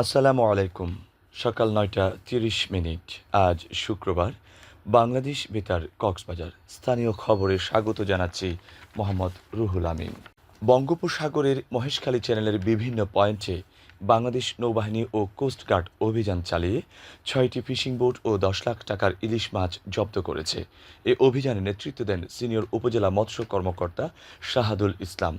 আসসালামু আলাইকুম। সকাল নয়টা তিরিশ মিনিট, আজ শুক্রবার। বাংলাদেশ বেতার কক্সবাজার। স্থানীয় খবরে স্বাগত জানাচ্ছি মোহাম্মদ রুহুল আমিন। বঙ্গোপসাগরের মহেশখালী চ্যানেলের বিভিন্ন পয়েন্টে বাংলাদেশ নৌবাহিনী ও কোস্টগার্ড অভিযান চালিয়ে ছয়টি ফিশিং বোট ও দশ লাখ টাকার ইলিশ মাছ জব্দ করেছে। এ অভিযানে নেতৃত্ব দেন সিনিয়র উপজেলা মৎস্য কর্মকর্তা শাহাদুল ইসলাম।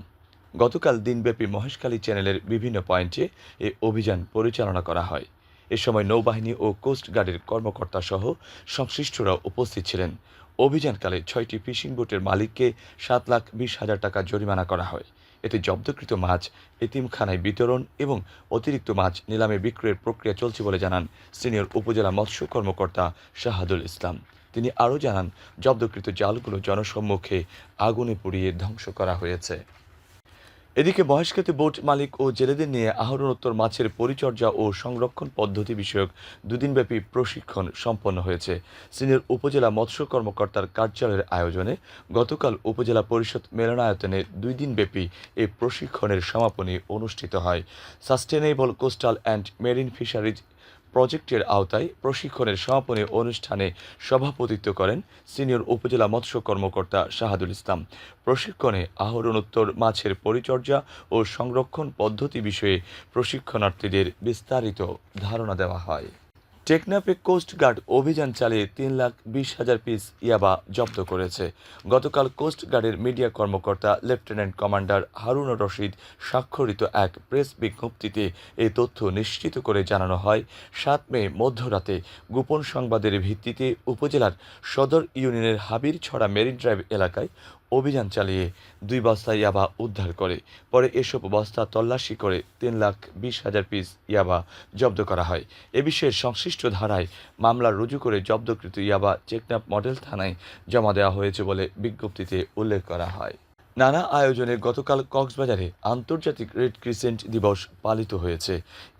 গতকাল দিনব্যাপী মহেশখালী চ্যানেলের বিভিন্ন পয়েন্টে এ অভিযান পরিচালনা করা হয়। এ সময় নৌবাহিনী ও কোস্টগার্ডের কর্মকর্তা সহ সংশ্লিষ্টরা উপস্থিত ছিলেন। অভিযানকালে ছয়টি ফিশিং বোটের মালিককে সাত লাখ বিশ হাজার টাকা জরিমানা করা হয়। এতে জব্দকৃত মাছ, এতিমখানায় বিতরণ এবং অতিরিক্ত মাছ নিলামে বিক্রয়ের প্রক্রিয়া চলছে বলে জানান সিনিয়র উপজেলা মৎস্য কর্মকর্তা শাহাদুল ইসলাম। তিনি আরও জানান, জব্দকৃত জালগুলো জনসম্মুখে আগুনে পুড়িয়ে ধ্বংস করা হয়েছে। এদিকে বয়স্কতে বোট মালিক ও জেলেদের নিয়ে আহরণোত্তর মাছের পরিচর্যা ও সংরক্ষণ পদ্ধতি বিষয়ক দুদিনব্যাপী প্রশিক্ষণ সম্পন্ন হয়েছে। সিনিয়র উপজেলা মৎস্য কর্মকর্তার কার্যালয়ের আয়োজনে গতকাল উপজেলা পরিষদ মেলনায়তনে দুই দিনব্যাপী এই প্রশিক্ষণের সমাপনী অনুষ্ঠিত হয়। Sustainable coastal and marine fisheries প্রজেক্টের আওতায় প্রশিক্ষণের সমাপনী অনুষ্ঠানে সভাপতিত্ব করেন সিনিয়র উপজেলা মৎস্য কর্মকর্তা শাহাদুল ইসলাম। প্রশিক্ষণে আহরণোত্তর, মাছের পরিচর্যা ও সংরক্ষণ পদ্ধতি বিষয়ে প্রশিক্ষণার্থীদের বিস্তারিত ধারণা দেওয়া হয়। টেকনাফে কোস্টগার্ড অভিযান চালিয়ে তিন লাখ বিশ হাজার পিস ইয়াবা জব্দ করেছে। গতকাল কোস্টগার্ডের মিডিয়া কর্মকর্তা লেফটেন্যান্ট কমান্ডার হারুন রশিদ স্বাক্ষরিত এক প্রেস বিজ্ঞপ্তিতে এই তথ্য নিশ্চিত করে জানানো হয়, সাত মে মধ্যরাতে। গোপন সংবাদের ভিত্তিতে উপজেলার সদর ইউনিয়নের হাবির ছড়া মেরিন ড্রাইভ এলাকায় অভিযান চালিয়ে দুই বস্তা ইয়াবা উদ্ধার করে। পরে এসব বস্তা তল্লাশি করে তিন লাখ বিশ হাজার পিস ইয়াবা জব্দ করা হয়। এ বিষয়ে সংশ্লিষ্ট ধারায় মামলা রুজু করে জব্দকৃত ইয়াবা চেকনাপ মডেল থানায় জমা দেওয়া হয়েছে বলে বিজ্ঞপ্তিতে উল্লেখ করা হয়। নানা আয়োজনে গতকাল কক্সবাজারে আন্তর্জাতিক রেড ক্রিসেন্ট দিবস পালিত হয়েছে।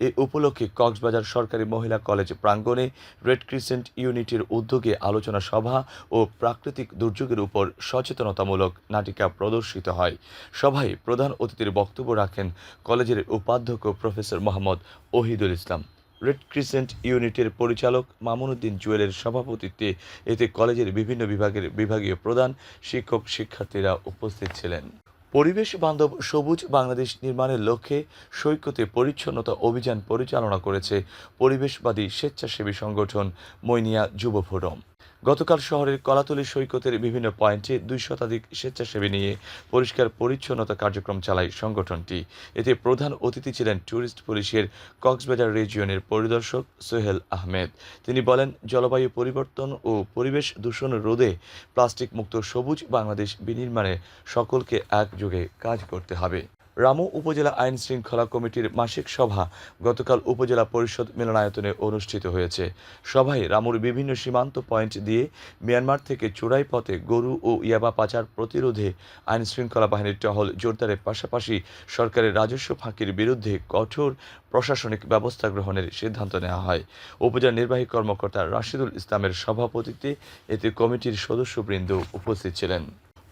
এ উপলক্ষে কক্সবাজার সরকারি মহিলা কলেজ প্রাঙ্গণে রেড ক্রিসেন্ট ইউনিটের উদ্যোগে আলোচনা সভা ও প্রাকৃতিক দুর্যোগের উপর সচেতনতামূলক নাটিকা প্রদর্শিত হয়। সভায় প্রধান অতিথির বক্তব্য রাখেন কলেজের উপাধ্যক্ষ professor Mohammad Ohidul Islam. Red crescent ইউনিটের পরিচালক মামুনুদ্দিন জুয়েলের সভাপতিত্বে এতে কলেজের বিভিন্ন বিভাগের বিভাগীয় প্রধান, শিক্ষক, শিক্ষার্থীরা উপস্থিত ছিলেন। পরিবেশ বান্ধব সবুজ বাংলাদেশ নির্মাণের লক্ষ্যে সৈকতে পরিচ্ছন্নতা অভিযান পরিচালনা করেছে পরিবেশবাদী স্বেচ্ছাসেবী সংগঠন মৈনিয়া যুব ফোরাম। গতকাল শহরের কলাতলি সৈকতের বিভিন্ন পয়েন্টে দুই শতাধিক স্বেচ্ছাসেবী নিয়ে পরিষ্কার পরিচ্ছন্নতা কার্যক্রম চালায় সংগঠনটি। এতে প্রধান অতিথি ছিলেন ট্যুরিস্ট পুলিশের কক্সবাজার রিজিয়নের পরিদর্শক সোহেল আহমেদ। তিনি বলেন, জলবায়ু পরিবর্তন ও পরিবেশ দূষণ রোধে প্লাস্টিক মুক্ত সবুজ বাংলাদেশ বিনির্মাণে সকলকে একযোগে কাজ করতে হবে। রামু উপজেলা আইন শৃঙ্খলা কমিটির মাসিক সভা গতকাল উপজেলা পরিষদ মিলনায়তনে অনুষ্ঠিত হয়েছে। সভায় রামুর বিভিন্ন সীমান্ত পয়েন্ট দিয়ে মিয়ানমার থেকে চোরাই পথে গরু ও ইয়াবা পাচার প্রতিরোধে আইন শৃঙ্খলা বাহিনীর টহল জোরদারের পাশাপাশি সরকারের রাজস্ব ফাঁকির বিরুদ্ধে কঠোর প্রশাসনিক ব্যবস্থা গ্রহণের সিদ্ধান্ত নেওয়া হয়। উপজেলা নির্বাহী কর্মকর্তা রাশিদুল ইসলামের সভাপতিত্বে এতে কমিটির সদস্যবৃন্দ উপস্থিত ছিলেন।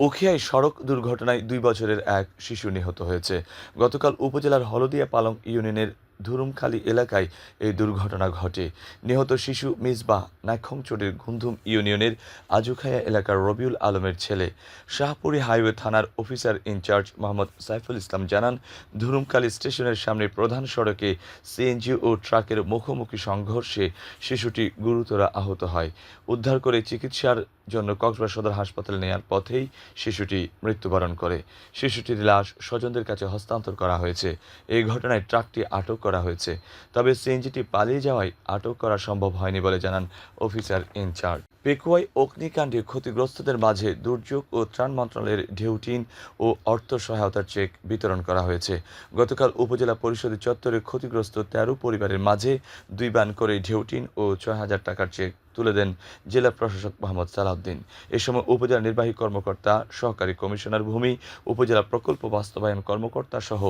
উখিয়ায় সড়ক দুর্ঘটনায় দুই বছরের এক শিশু নিহত হয়েছে। গতকাল উপজেলার হলদিয়া পালং ইউনিয়নের ধুরুমখালী এলাকায় এই দুর্ঘটনা ঘটে। নিহত শিশু মিসবাহ নাইখংচড়ের ঘুমধুম ইউনিয়নের আজুখায়া এলাকার রবিউল আলমের ছেলে। শাহপুরি হাইওয়ে থানার অফিসার ইনচার্জ মোহাম্মদ সাইফুল ইসলাম জানান, ধুরুমখালী স্টেশনের সামনে প্রধান সড়কে সিএনজি ও ট্রাকের মুখোমুখি সংঘর্ষে শিশুটি গুরুতর আহত হয়। উদ্ধার করে চিকিৎসার জন্য কক্সবাজার সদর হাসপাতালে নেয়ার পথেই শিশুটি মৃত্যুবরণ করে। শিশুটির লাশ স্বজনদের কাছে হস্তান্তর করা হয়েছে। এই ঘটনায় ট্রাকটি আটক করা হয়েছে। তবে সিএনজিটি পালিয়ে যাওয়ায় আটক করা সম্ভব হয়নি বলে জানান অফিসার ইনচার্জ পেকুয়াই অগ্নিকাণ্ডে ক্ষতিগ্রস্তদের মাঝে দুর্যোগ ও ত্রাণ মন্ত্রণালয়ের ঢেউটিন ও অর্থ সহায়তার চেক বিতরণ করা হয়েছে। গতকাল উপজেলা পরিষদের চত্বরে ক্ষতিগ্রস্ত তেরো পরিবারের মাঝে দুই বান করে ঢেউটিন ও ছয় হাজার টাকার চেক তুলে দেন জেলা প্রশাসক মোহাম্মদ সালাউদ্দিন। এ সময় উপজেলা নির্বাহী কর্মকর্তা, সহকারী কমিশনার ভূমি, উপজেলা প্রকল্প বাস্তবায়ন কর্মকর্তা সহ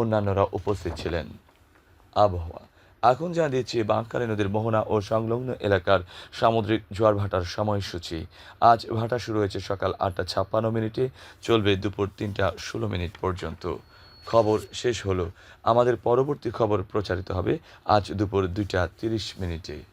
অন্যান্যরা উপস্থিত ছিলেন। আবহাওয়া। এখন জানা দিচ্ছে, বাঁকখালী নদীর মোহনা ও সংলগ্ন এলাকার সামুদ্রিক জোয়ার ভাটার সময়সূচি। আজ ভাটা শুরু হয়েছে সকাল আটটা ছাপ্পান্ন মিনিটে, চলবে দুপুর তিনটা ষোলো মিনিট পর্যন্ত। খবর শেষ হলো। আমাদের পরবর্তী খবর প্রচারিত হবে আজ দুপুর দুইটা তিরিশ মিনিটে।